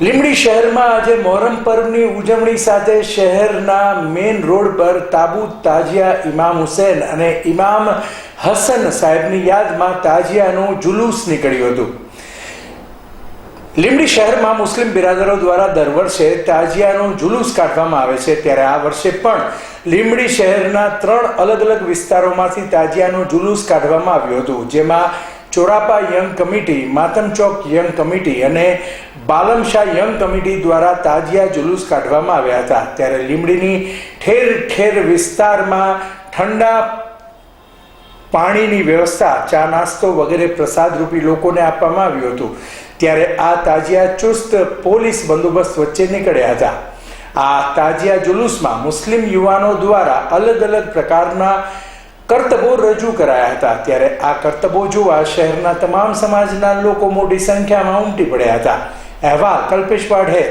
લીંબડી શહેરમાં આજે મોહરમ પર્વની ઉજવણી સાથે શહેરના મેઇન રોડ પર તાબૂત તાજિયા ઇમામ હુસેન અને ઇમામ હસન સાહેબની યાદમાં તાજિયાનું જુલુસ નીકળ્યું હતું. લીંબડી શહેરમાં મુસ્લિમ બિરાદરો દ્વારા દર વર્ષે તાજિયાનું જુલુસ કાઢવામાં આવે છે. ત્યારે આ વર્ષે પણ લીંબડી શહેરના ત્રણ અલગ અલગ વિસ્તારોમાંથી તાજિયાનું જુલુસ કાઢવામાં આવ્યું હતું. જેમાં Chorapa young committee, Matam Chowk young committee અને બાલમશાહ યંગ કમિટી દ્વારા તાજિયા જુલુસ કાઢવામાં આવ્યા હતા. ત્યારે લીમડીની ઠેર ઠેર વિસ્તારમાં ઠંડા પાણીની વ્યવસ્થા, ચા નાસ્તો વગેરે પ્રસાદ રૂપી લોકોને આપવામાં આવ્યું હતું. ત્યારે આ તાજિયા ચુસ્ત પોલીસ બંદોબસ્ત વચ્ચે નીકળ્યા હતા. આ તાજિયા જુલુસમાં મુસ્લિમ યુવાનો દ્વારા અલગ અલગ પ્રકારના કરતબો રજૂ કરાયા હતા. ત્યારે આ કરતબો જોવા શહેરના તમામ સમાજના લોકો મોટી સંખ્યામાં ઉમટી પડ્યા હતા. અહેવાલ કલ્પેશ વાઢેર